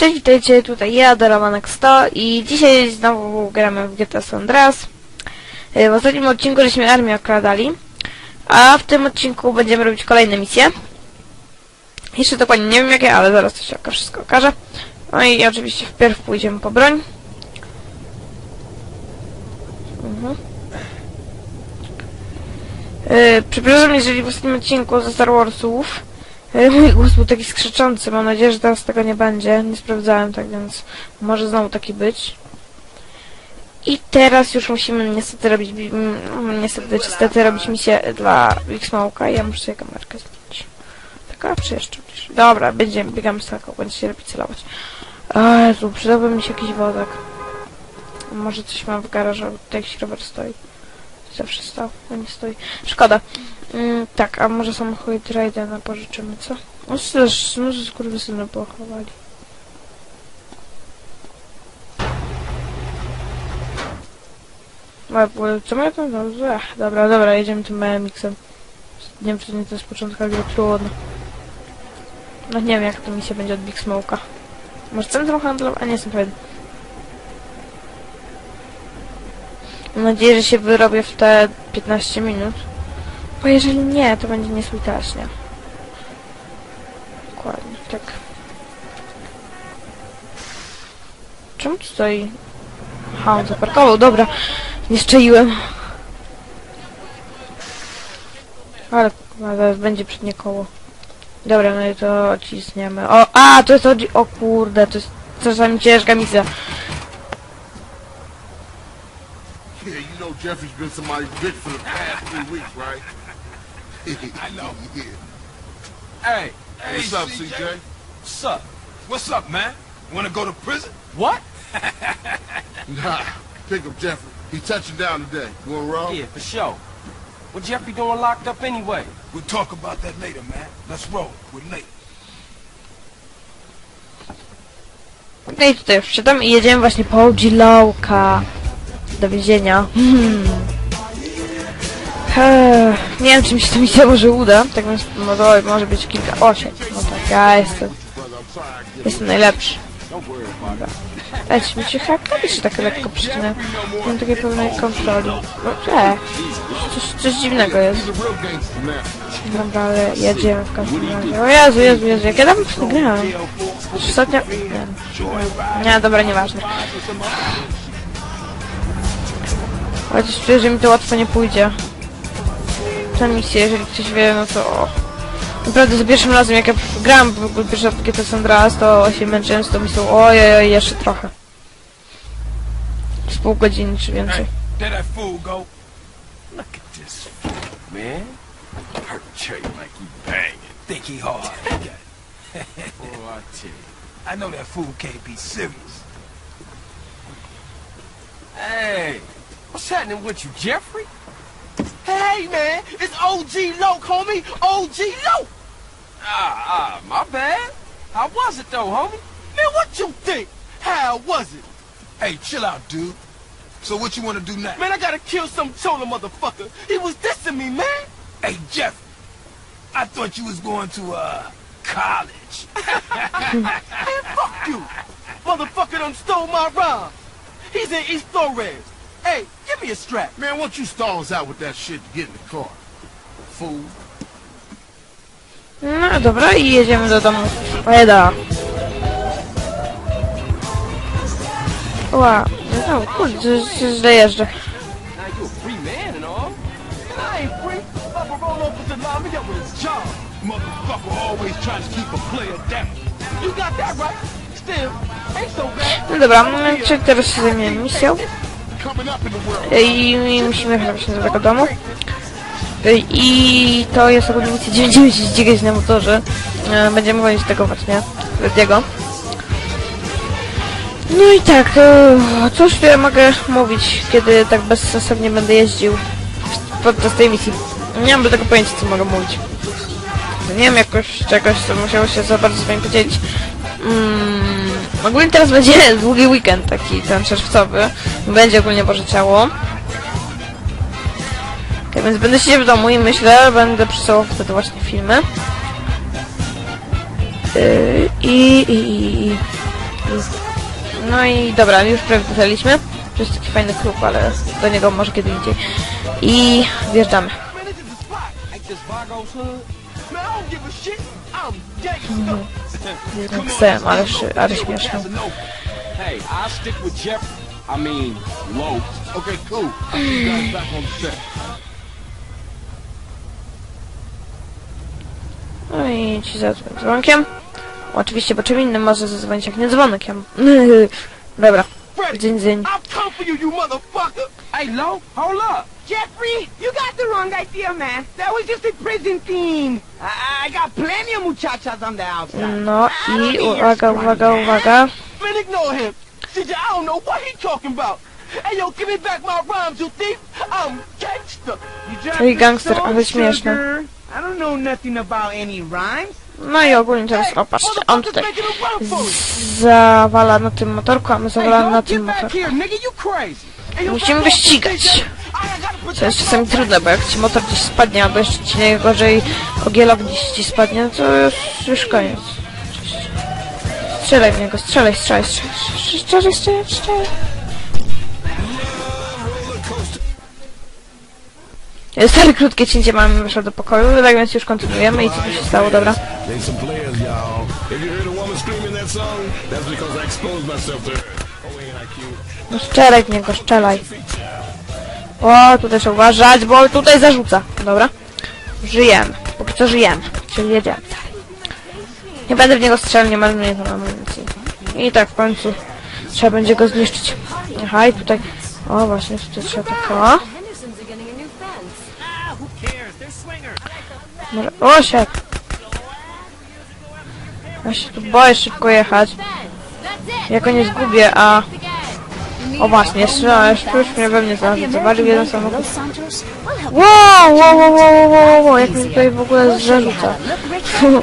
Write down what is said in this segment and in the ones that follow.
Cześć, witajcie, tutaj ja, Doramanek 100 i dzisiaj znowu gramy w GTA San Andreas. Y, W ostatnim odcinku żeśmy armię okradali, a w tym odcinku będziemy robić kolejne misje. Jeszcze dokładnie nie wiem jakie, ale zaraz to się wszystko okaże. No i oczywiście wpierw pójdziemy po broń. Mhm. Y, Przepraszam, jeżeli w ostatnim odcinku ze Star Warsów E, Mój głos był taki skrzyczący, mam nadzieję, że teraz tego nie będzie. Nie sprawdzałem tak, więc może znowu taki być. I teraz już musimy niestety robić, bi- mm, niestety, niestety robić misję dla Big Smoke'a ja muszę sobie kamerkę zmienić. Taka, czy jeszcze? Dobra, będziemy, biegamy z taką, będzie się lepiej celować. Jezu, przydałby mi się jakiś wodek. Może coś mam w garażu, tutaj jakiś rower stoi. Zawsze stał, a nie stoi. Szkoda. Mm, tak, a może samochód Raidena pożyczymy, co? No też, no skurwysyny pochowali. Ale w ogóle, co mają tam? No, Ech, dobra, dobra, jedziemy tym BMX-em. Nie wiem, czy nie to jest początek, ale trudno. No nie wiem, jak to misja będzie od Big Smoke'a. Może centrum handlowe? A nie jestem pewien. Mam nadzieję, że się wyrobię w te 15 minut. Bo jeżeli nie, to będzie niesłytaśnie. Dokładnie, tak. Czemu tu stoi? Aha, on zaparkował, dobra. Nie szczaiłem. Ale, ale będzie przednie koło. Dobra, no i to cisniemy. O, a, to jest o, o kurde, to jest czasami ciężka misja. Yeah, you know Jeffrey's been somebody's bitch for the past three weeks, right? I know. Yeah. Hey, What's up, CJ? What's up? What's up, man? Want to go to prison? What? Nah, pick up Jeffrey. He's touching down today. You want to roll? Yeah, for sure. What Jeffrey doing locked up anyway? We'll talk about that later, man. Let's roll. We're late. No i tutaj wsiadam i jedziemy właśnie po Gilauka do więzienia. Hmm. Nie wiem, czy mi się to misja może uda. Tak więc może, może być kilka. Osiem. No tak, ja jestem. Jestem najlepszy. Dobra. Lecz mi się haka, czy tak lekko przycinę. Nie mam takiej pełnej kontroli. No, coś, coś dziwnego jest. Dobra, ale jedziemy w każdym razie. O Jezu, Jezu, Jezu, jak ja dawno w to grałem. Ostatnio... Nie, nie dobra, nieważne. Chociaż czuję, że mi to łatwo nie pójdzie. Ta misja, jeżeli ktoś wie, no to... Naprawdę za pierwszym razem, jak ja grałem w ogóle pierwszy raz GTA San to się męczyłem z tą misją. Ojej, jeszcze trochę. Z pół godziny czy więcej. Think he hard. I know that fool can't be serious. Hey, what's happening with you, Jeffrey? Hey man, it's OG Loke, homie. OG Loke. Ah, ah, my bad. How was it though, homie? Man, what you think? How was it? Hey, chill out, dude. So what you want to do now? Man, I gotta kill some chola motherfucker. He was dissing me, man. Hey, Jeff. I thought you was going to, uh, college. Man, fuck you. Motherfucker done stole my rhyme. He's in East Flores. Hey, give me a strap. Man, don't you stall us out with that shit to get in the car? Fool. No dobra, i jedziemy do domu Eda. Ła, no kurde, źle jeżdżę. No dobra, czy teraz się zajmiemy misją I, musimy jechać właśnie do tego domu. I to jest ogólnie misja 99 się ścigać na motorze. E, Będziemy chodzić tego właśnie, Frediego. No i tak, cóż ja mogę mówić, kiedy tak bezsensownie będę jeździł podczas tej misji. Nie mam do tego pojęcia, co mogę mówić. Nie wiem, jakoś czegoś, co musiało się za bardzo z wami podzielić. Mm, ogólnie teraz będzie długi weekend, taki ten czerwcowy. Będzie ogólnie Boże Ciało. Tak więc będę siedział w domu i myślę, będę przesyłał wtedy właśnie filmy. Yy, I, i, i, i No i dobra, już prawie dotarliśmy. To jest taki fajny klub, ale do niego może kiedy indziej. I wjeżdżamy. I chcę, ale, ale śmieszne. Hey, I'll stick with Jeff. I mean, Low. Okay, cool. You guys back on set. No i ci zadzwoń dzwonkiem. Oczywiście, bo czym innym może zadzwonić jak nie dzwonkiem. Dobra, dzień dzień. Hey, Low, hold up. Jeffrey, you got the wrong idea, man. That was just a prison theme. I, I got plenty of muchachas on the outside. No i uwaga, uwaga, uwaga. Man, ignore him. CJ, I don't know what he talking about. Hey, yo, give me back my rhymes, you thief. I'm dropped Czyli gangster, ale śmieszne. I don't know nothing about any rhymes. No i ogólnie teraz, o patrzcie, on tutaj zawala na tym motorku, a my zawalamy na tym motorku. Musimy off, Co jest czasami trudne, bo jak ci motor gdzieś spadnie, albo jeszcze ci najgorzej ogielok gdzieś ci spadnie, no to już, już koniec. Strzelaj w niego, strzelaj, strzelaj, strzelaj, strzelaj, strzelaj, strzelaj. Stare krótkie cięcie mamy wyszło do pokoju, tak więc już kontynuujemy i co tu się stało, dobra. No strzelaj w niego, strzelaj. O, tutaj trzeba uważać, bo tutaj zarzuca. Dobra. Żyjemy. Póki co żyjemy. Czyli jedziemy dalej. Nie będę w niego strzelał, nie marnuję tam amunicji. I tak w końcu trzeba będzie go zniszczyć. Aha, tutaj... O, właśnie, tutaj trzeba tak o. Może... O. Ja się tu boję szybko jechać. Ja go nie zgubię, a... O właśnie, jeszcze, już mnie we mnie. Zawalił jeden samochód. Wow, wow, wow, wow, wow, wow, jak mnie tutaj w ogóle coupon.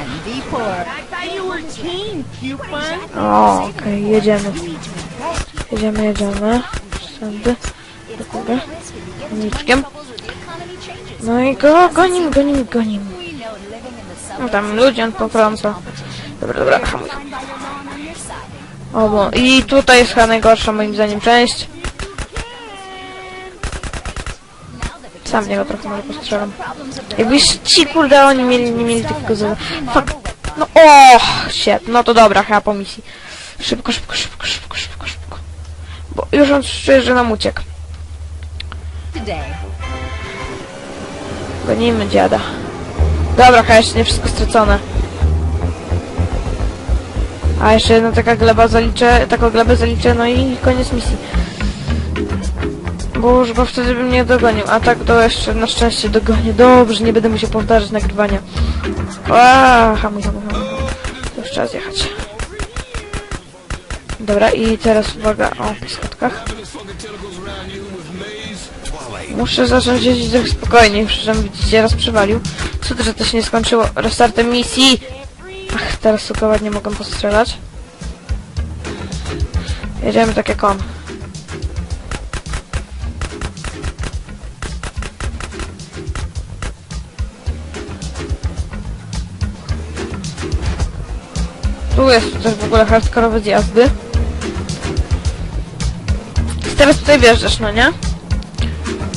O, okej, jedziemy. Jedziemy, jedziemy. Sędy. Do góry. Niczkiem. No i go gonim, gonim, gonim. No tam ludzie on poprąca. Dobra, dobra, hamuj. O, bo i tutaj jest chyba najgorsza moim zdaniem część. Sam niego trochę może postrzelam. Jakbyś ci kurde oni mieli, nie mieli takiego za... Fuck. No o, shit. No to dobra, chyba po misji. Szybko, szybko, szybko, szybko, szybko, szybko. Bo już on czuje, że nam uciekł. Gonimy dziada. Dobra, chyba jeszcze nie wszystko stracone. A jeszcze jedna taka gleba zaliczę, taką glebę zaliczę, no i koniec misji. Bo już go wtedy bym nie dogonił, a tak to jeszcze na szczęście dogonię. Dobrze, nie będę musiał powtarzać nagrywania. Aaa, hamuj, hamuj, hamuj. Już trzeba zjechać. Dobra, i teraz uwaga, o, po schodkach. Muszę zacząć jeździć trochę spokojniej, przecież widzicie, raz przywalił. Cud, że to się nie skończyło restartem misji. Ach, teraz tylko ładnie mogę postrzelać. Jedziemy tak jak on. Tu jest też w ogóle hardkorowe zjazdy. Teraz tutaj wjeżdżasz, no nie?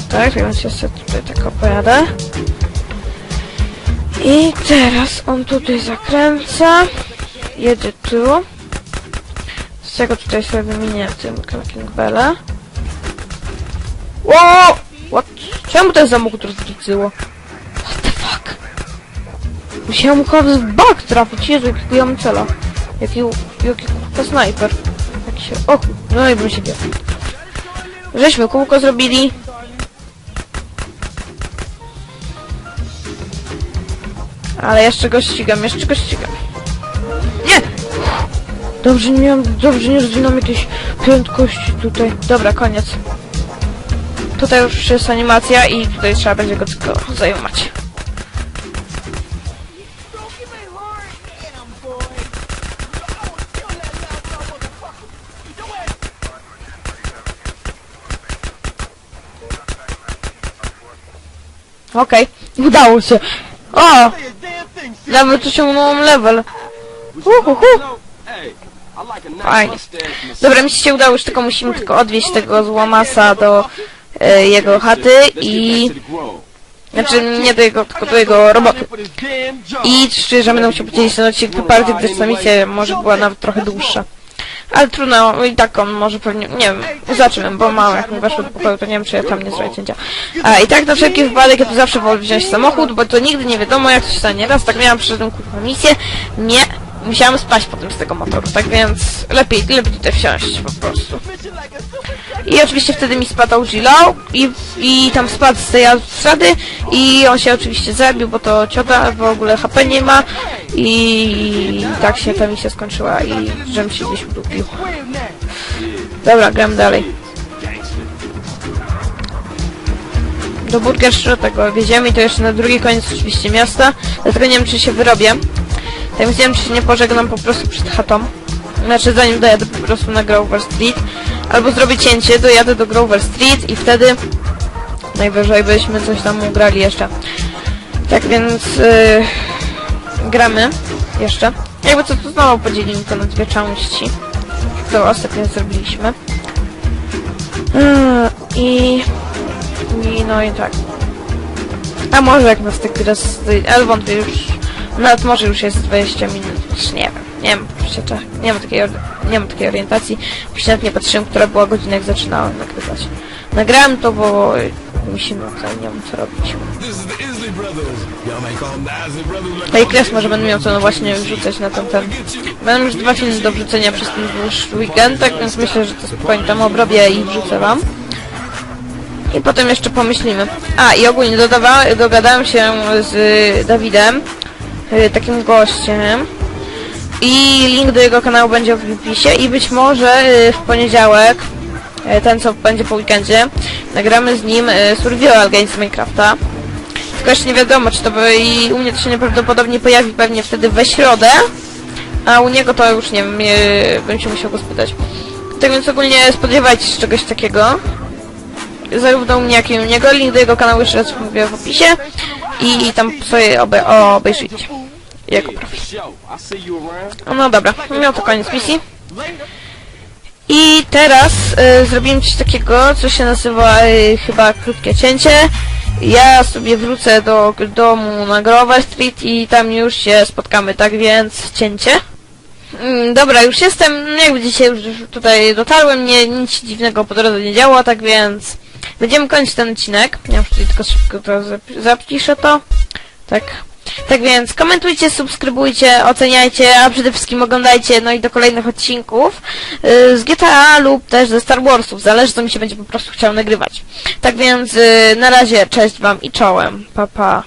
Tak, więc ja sobie tutaj tak opojadę. I teraz on tutaj zakręca. Jedzie tu. Z czego tutaj sobie wymienię tym Cracking Bella. Wow! What? Czemu ten samochód rozgliczyło? What the fuck? Musiałem mu chyba w bak trafić. Jezu, jakiego ja mam cela. Jaki, jaki kurwa snajper. Jaki się... O, no i bym się biegł. Żeśmy kółko zrobili. Ale jeszcze go ścigam, jeszcze go ścigam. Nie! Dobrze, nie miałem, dobrze, nie rozwinąłem jakiejś prędkości tutaj. Dobra, koniec. Tutaj już jest animacja i tutaj trzeba będzie go tylko zajmować. Okej, udało się. O! Nawet osiągnąłem level. Uhuhu. Fajnie. Dobra, mi się udało, już tylko musimy tylko odwieźć tego złomasa do e, jego chaty i... Znaczy nie do jego, tylko do jego roboty. I szczerze, będę musiał podzielić ten odcinek na party, gdyż misja może była nawet trochę dłuższa. Ale trudno, i tak on może pewnie, nie wiem, zobaczymy, bo mało jak mi weszło do pokoju, to nie wiem, czy ja tam nie zrobię cięcia. A i tak na wszelki wypadek ja tu zawsze wolę wziąć samochód, bo to nigdy nie wiadomo, jak to się stanie. Raz tak miałam, przyszedłem kurwa misję, nie, musiałam spać potem z tego motoru, tak więc lepiej, lepiej tutaj wsiąść po prostu. I oczywiście wtedy mi spadł Gilo i, i tam spadł z tej autostrady i on się oczywiście zabił, bo to ciota w ogóle HP nie ma i tak się ta misja skończyła i żem się gdzieś udupił. Dobra, gram dalej. Do Burgerszro tego wjedziemy i to jeszcze na drugi koniec oczywiście miasta, dlatego nie wiem czy się wyrobię. Tak więc nie wiem czy się nie pożegnam po prostu przed chatą. Znaczy zanim dojadę po prostu na Grover Street. Albo zrobię cięcie, dojadę do Grover Street i wtedy najwyżej byśmy coś tam ugrali jeszcze. Tak więc yy, gramy jeszcze. Jakby co to znowu podzielimy to na dwie części. To ostatnio zrobiliśmy. Yy, I, I no i tak. A może jak nas taki raz... Ale wątpię już... Nawet może już jest 20 minut. Już nie wiem. Nie wiem, przecież nie mam takiej, nie mam takiej orientacji. Nawet nie patrzyłem, która była godzina, jak zaczynałem nagrywać. Nagrałem to, bo mi się nie wiem co robić. Kres może będę miał co no właśnie wrzucać na ten ten. Będę już dwa filmy do wrzucenia przez ten dłuższy weekend, tak więc myślę, że to spokojnie tam obrobię i wrzucę wam. I potem jeszcze pomyślimy. A, i ogólnie dogadałem się z y, Dawidem, y, takim gościem. I link do jego kanału będzie w opisie i być może y, w poniedziałek, ten co będzie po weekendzie, nagramy z nim Survival Games Minecrafta. Tylko nie wiadomo, czy to by i u mnie to się nieprawdopodobnie pojawi pewnie wtedy we środę, a u niego to już nie wiem, bym się musiał go spytać. Tak więc ogólnie spodziewajcie się czegoś takiego. Zarówno u mnie, jak i u niego. Link do jego kanału jeszcze raz mówię w opisie. I, i tam sobie obe, obejrzyjcie. Jego profil. No dobra, no to koniec misji. I teraz y, zrobimy coś takiego, co się nazywa y, chyba krótkie cięcie. Ja sobie wrócę do domu na Grover Street i tam już się spotkamy, tak więc cięcie. Mm, dobra, już jestem, no jak widzicie już tutaj dotarłem, nie, nic dziwnego po drodze nie działo, tak więc będziemy kończyć ten odcinek. Ja już tutaj tylko szybko to zap- zapiszę to. Tak. Tak więc komentujcie, subskrybujcie, oceniajcie, a przede wszystkim oglądajcie, no i do kolejnych odcinków yy, z GTA lub też ze Star Warsów, zależy co mi się będzie po prostu chciał nagrywać. Tak więc yy, na razie, cześć wam i czołem, pa pa.